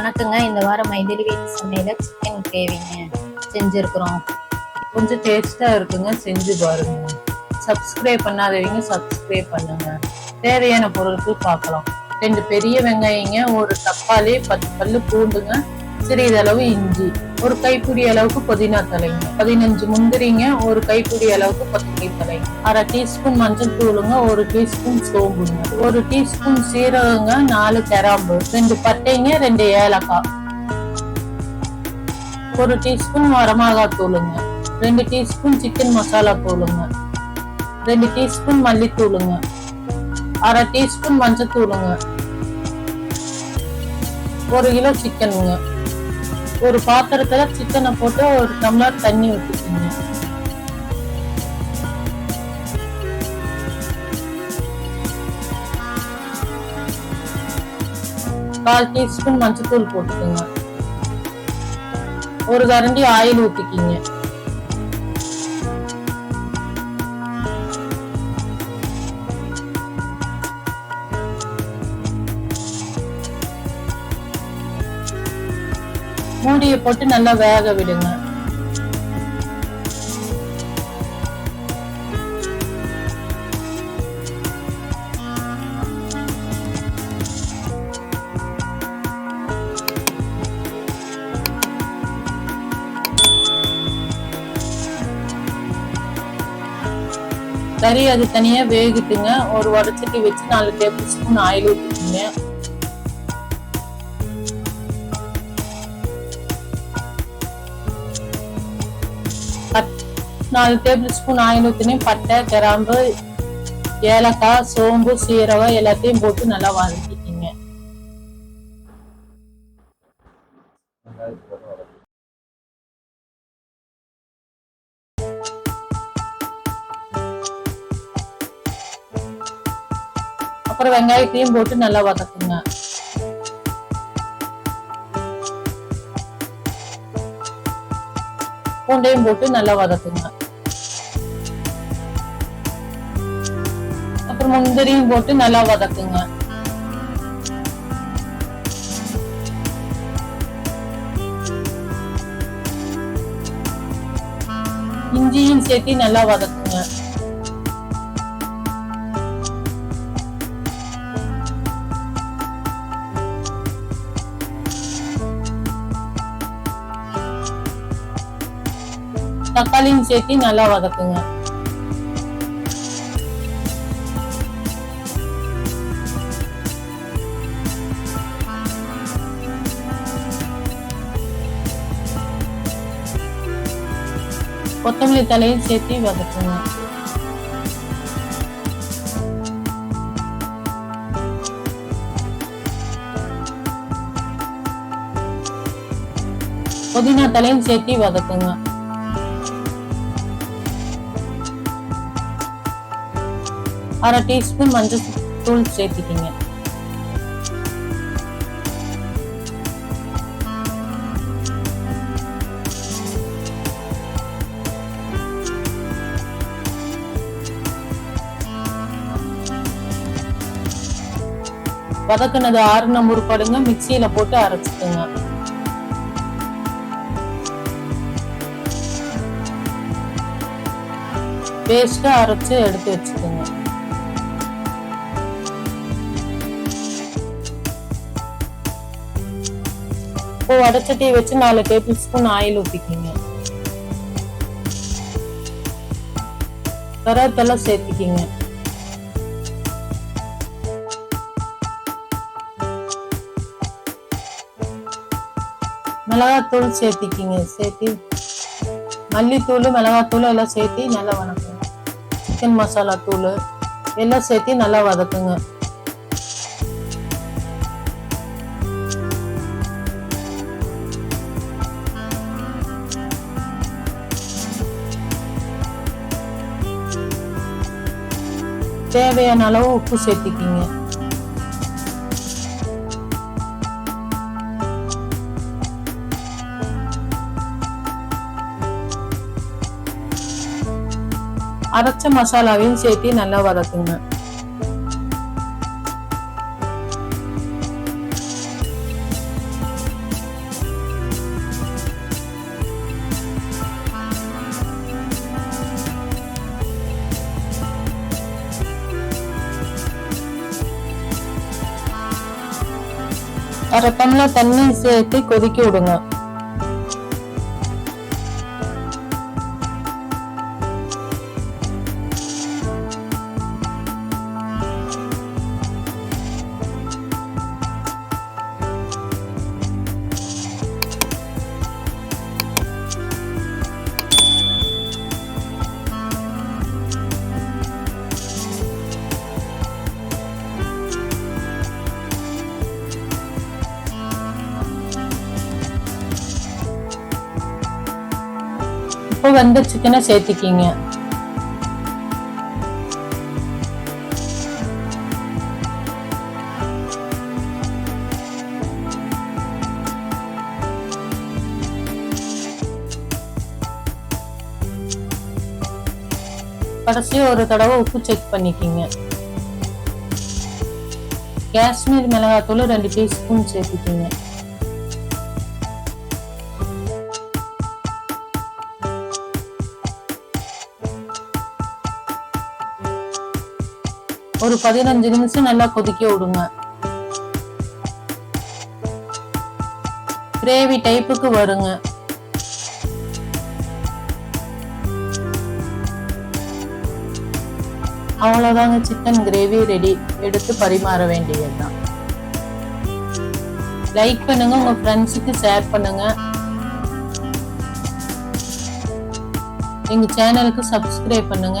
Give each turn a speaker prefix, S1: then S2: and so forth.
S1: வணக்கங்க. இந்த வாரம் மைதிலி வீட்டு சமையல சிக்கன் கிரேவிங்க செஞ்சுருக்குறோம்.
S2: கொஞ்சம் டேஸ்டா இருக்குங்க. செஞ்சு பாருங்க. சப்ஸ்கிரைப் பண்ணாதவங்க சப்ஸ்கிரைப் பண்ணுங்க. தேவையான பொருட்கள் பார்க்கலாம். ரெண்டு பெரிய வெங்காயங்க ஒரு தக்காளி பத்து பல்லு பூண்டுங்க சிறிதளவு இஞ்சி ஒரு கைப்பிடி அளவுக்கு புதினா தலைங்க. பதினஞ்சு முந்திரிங்க ஒரு கைப்பிடி அளவுக்கு கொத்தமல்லி தலைங்க. அரை டீஸ்பூன் மஞ்சள் தூளுங்க ஒரு டீஸ்பூன் சோம்புங்க. ஒரு டீஸ்பூன் சீரகங்க நாலு கிராம்பு. ரெண்டு பட்டைங்க ரெண்டு ஏலக்காய். ஒரு டீஸ்பூன் வரமிளகாய் தூளுங்க. ரெண்டு டீஸ்பூன் சிக்கன் மசாலா தூளுங்க. ரெண்டு டீஸ்பூன் மல்லித்தூளுங்க. அரை டீஸ்பூன் மஞ்சத்தூளுங்க. ஒரு கிலோ சிக்கனுங்க. ஒரு பாத்திரத்துல சிக்கனை போட்டு ஒரு டம்ளர் தண்ணி ஊற்றிக்கோங்க கால் டீஸ்பூன் மஞ்சத்தூள் போட்டுக்கோங்க. ஒரு கரண்டி ஆயில் ஊத்திக்கிங்க. மூடியை போட்டு நல்லா வேக விடுங்க. கறி அது தனியா வேகுதுங்க. ஒரு உடச்சட்டி வச்சு நாலு டேபிள் ஸ்பூன் ஆயில் ஊற்றிக்கிங்க நாலு டேபிள் ஸ்பூன் ஆயில் ஊற்றினேன் பட்டை கிராம்பு ஏலக்காய் சோம்பு சீரகம் எல்லாத்தையும் போட்டு நல்லா வதக்கிக்கிங்க. அப்புறம் வெங்காயத்தையும் போட்டு நல்லா வதக்குங்க. பூண்டையும் போட்டு நல்லா வதக்குங்க. அப்புறம் முந்திரியும் போட்டு நல்லா வதக்குங்க. இஞ்சியும் சேர்த்து நல்லா வதக்குங்க. தக்காளியும் சேர்த்து நல்லா வதக்குங்க. கொத்தமல்லி தலையும் சேர்த்து வதக்குங்க. புதினா தலையும் சேர்த்து வதக்குங்க. அரை டீஸ்பூன் மஞ்சள் தூள் சேர்த்துக்கிங்க. வதக்குனது ஆறுன முறுப்படுங்க மிக்சியில போட்டு அரைச்சிக்கோங்க. பேஸ்டா அரைச்சு எடுத்து வச்சுக்கோங்க. இப்போ வடச்சட்டியை வச்சு நாலு டேபிள் ஸ்பூன் ஆயில் ஊற்றிக்கிங்க கருவேப்பிலை சேர்த்துக்கிங்க. மிளகாத்தூள் சேர்த்திக்கிங்க சேர்த்து. மல்லித்தூள் மிளகாத்தூள் எல்லாம் சேர்த்து நல்லா வதக்குங்க. சிக்கன் மசாலா தூள் எல்லாம் சேர்த்து நல்லா வதக்குங்க. தேவையான அளவு உப்பு சேர்த்திக்கிங்க. அரைச்ச மசாலாவையும் சேர்த்து நல்லா வதக்குங்க. அரை டம்ளர் தண்ணி சேர்த்து கொதிக்க விடுங்க. இப்போ வந்து சிக்கனை சேர்த்திக்கிங்க? கடைசி ஒரு தடவை உப்பு செக் பண்ணிக்கிங்க. காஷ்மீர் மிளகாத்தூள் ரெண்டு டீஸ்பூன் சேர்த்துக்கிங்க. ஒரு பதினஞ்சு நிமிஷம் நல்லா கொதிக்க விடுங்க. கிரேவி டைப்புக்கு வருங்க. அவ்வளோதாங்க சிக்கன் கிரேவி ரெடி எடுத்து பரிமாற வேண்டியதுதான். லைக் பண்ணுங்க உங்க ஃப்ரெண்ட்ஸுக்கு ஷேர் பண்ணுங்க. எங்க சேனலுக்கு சப்ஸ்கிரைப் பண்ணுங்க.